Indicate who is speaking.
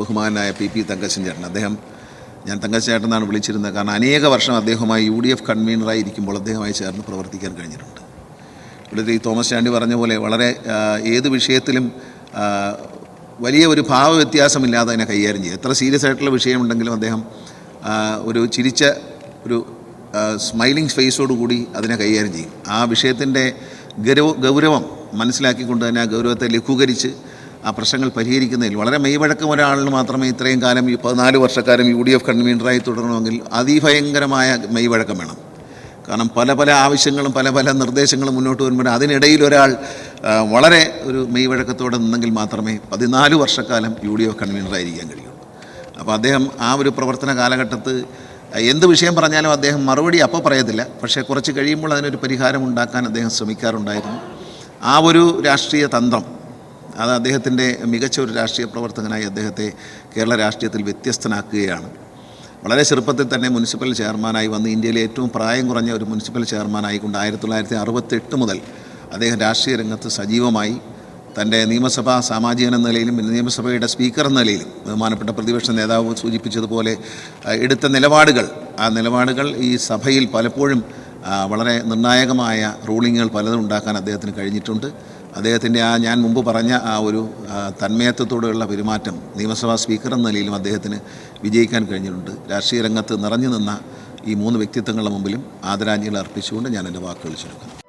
Speaker 1: ബഹുമാനായ P P Thankachan ചേട്ടൻ. അദ്ദേഹം ഞാൻ തങ്കച്ചൻ ചേട്ടനാണ് വിളിച്ചിരുന്നത്. കാരണം അനേക വർഷം അദ്ദേഹവുമായി യു ഡി എഫ് കൺവീനറായി ഇരിക്കുമ്പോൾ അദ്ദേഹമായി ചേർന്ന് പ്രവർത്തിക്കാൻ കഴിഞ്ഞിട്ടുണ്ട്. ഇവിടുത്തെ ഈ തോമസ് ചാണ്ടി പറഞ്ഞ പോലെ വളരെ ഏത് വിഷയത്തിലും വലിയ ഒരു ഭാവ വ്യത്യാസമില്ലാതെ അതിനെ കൈകാര്യം ചെയ്യും. എത്ര സീരിയസ് ആയിട്ടുള്ള വിഷയമുണ്ടെങ്കിലും അദ്ദേഹം ഒരു ചിരിച്ച ഒരു സ്മൈലിംഗ് ഫേസോട് കൂടി അതിനെ കൈകാര്യം ചെയ്യും. ആ വിഷയത്തിന്റെ ഗൗരവ ഗൗരവം മനസ്സിലാക്കിക്കൊണ്ട് തന്നെ ആ ഗൗരവത്തെ ലഘൂകരിച്ച് ആ പ്രശ്നങ്ങൾ പരിഹരിക്കുന്നതിൽ വളരെ മെയ്വഴക്കം ഒരാളിന് മാത്രമേ ഇത്രയും കാലം ഈ പതിനാല് വർഷക്കാലം യു ഡി എഫ് കൺവീനറായി തുടരണമെങ്കിൽ അതിഭയങ്കരമായ മെയ്വഴക്കം വേണം. കാരണം പല പല ആവശ്യങ്ങളും പല പല നിർദ്ദേശങ്ങളും മുന്നോട്ട് വരുമ്പോൾ അതിനിടയിൽ ഒരാൾ വളരെ ഒരു മെയ്വഴക്കത്തോടെ നിന്നെങ്കിൽ മാത്രമേ പതിനാല് വർഷക്കാലം യു ഡി എഫ് കൺവീനറായിരിക്കാൻ കഴിയുള്ളൂ അപ്പോൾ അദ്ദേഹം ആ ഒരു പ്രവർത്തന കാലഘട്ടത്ത് എന്ത് വിഷയം പറഞ്ഞാലും അദ്ദേഹം മറുപടി അപ്പോൾ പറയത്തില്ല. പക്ഷേ കുറച്ച് കഴിയുമ്പോൾ അതിനൊരു പരിഹാരം ഉണ്ടാക്കാൻ അദ്ദേഹം ശ്രമിക്കാറുണ്ടായിരുന്നു. ആ ഒരു രാഷ്ട്രീയ തന്ത്രം അത് അദ്ദേഹത്തിന്റെ മികച്ച ഒരു രാഷ്ട്രീയ പ്രവർത്തകനായി അദ്ദേഹത്തെ കേരള രാഷ്ട്രീയത്തിൽ വ്യത്യസ്തനാക്കുകയാണ്. വളരെ ചെറുപ്പത്തിൽ തന്നെ മുനിസിപ്പൽ ചെയർമാനായി വന്ന് ഇന്ത്യയിലെ ഏറ്റവും പ്രായം കുറഞ്ഞ ഒരു മുനിസിപ്പൽ ചെയർമാനായിക്കൊണ്ട് ആയിരത്തി തൊള്ളായിരത്തി അറുപത്തെട്ട് മുതൽ അദ്ദേഹം രാഷ്ട്രീയ രംഗത്ത് സജീവമായി തന്റെ നിയമസഭാ സാമാജികൻ എന്ന നിലയിലും നിയമസഭയുടെ സ്പീക്കർ എന്ന നിലയിലും ബഹുമാനപ്പെട്ട പ്രതിപക്ഷ നേതാവ് സൂചിപ്പിച്ചതുപോലെ എടുത്ത നിലപാടുകൾ ആ നിലപാടുകൾ ഈ സഭയിൽ പലപ്പോഴും വളരെ നിർണായകമായ റൂളിങ്ങുകൾ പലതും ഉണ്ടാക്കാൻ അദ്ദേഹത്തിന് കഴിഞ്ഞിട്ടുണ്ട്. അദ്ദേഹത്തിന്റെ ആ ഞാൻ മുമ്പ് പറഞ്ഞ ആ ഒരു തന്മയത്വത്തോടെയുള്ള പെരുമാറ്റം നിയമസഭാ സ്പീക്കർ എന്ന നിലയിലും അദ്ദേഹത്തിന് വിജയിക്കാൻ കഴിഞ്ഞിട്ടുണ്ട്. രാഷ്ട്രീയ രംഗത്ത് നിറഞ്ഞു നിന്ന ഈ മൂന്ന് വ്യക്തിത്വങ്ങളുടെ മുമ്പിലും ആദരാഞ്ജലികൾ അർപ്പിച്ചുകൊണ്ട് ഞാൻ എന്റെ വാക്കുകൾ ചുരുക്കുന്നു